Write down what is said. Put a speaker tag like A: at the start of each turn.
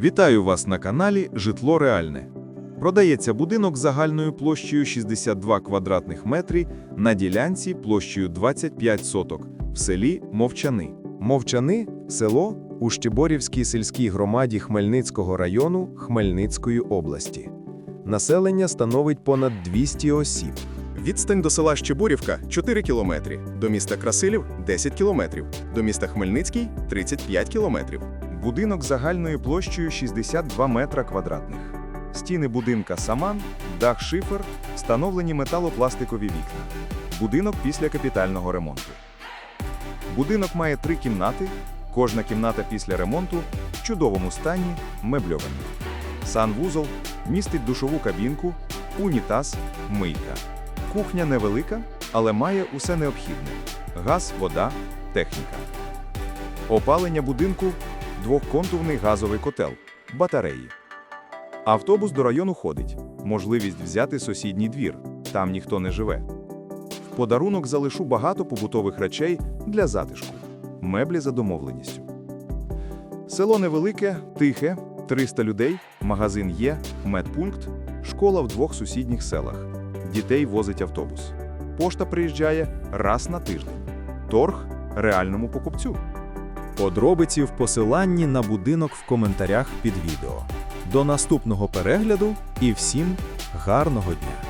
A: Вітаю вас на каналі Житло Реальне. Продається будинок загальною площею 62 квадратних метри на ділянці площею 25 соток в селі Мовчани. Мовчани село у Щеборівській сільській громаді Хмельницького району Хмельницької області. Населення становить понад 200 осіб.
B: Відстань до села Щебурівка 4 кілометри, до міста Красилів 10 кілометрів, до міста Хмельницький 35 кілометрів.
A: Будинок загальною площею 62 метра квадратних. Стіни будинка саман, дах шифер, встановлені металопластикові вікна. Будинок після капітального ремонту. Будинок має три кімнати. Кожна кімната після ремонту в чудовому стані мебльовані. Санвузол містить душову кабінку, унітаз, мийка. Кухня невелика, але має усе необхідне: газ, вода, техніка. Опалення будинку двохконтурний газовий котел, батареї. Автобус до району ходить. Можливість взяти сусідній двір. Там ніхто не живе. В подарунок залишу багато побутових речей для затишку. Меблі за домовленістю. Село невелике, тихе, 300 людей, магазин є, медпункт, школа в двох сусідніх селах. Дітей возить автобус. Пошта приїжджає раз на тиждень. Торг реальному покупцю. Подробиці в посиланні на будинок в коментарях під відео. До наступного перегляду і всім гарного дня!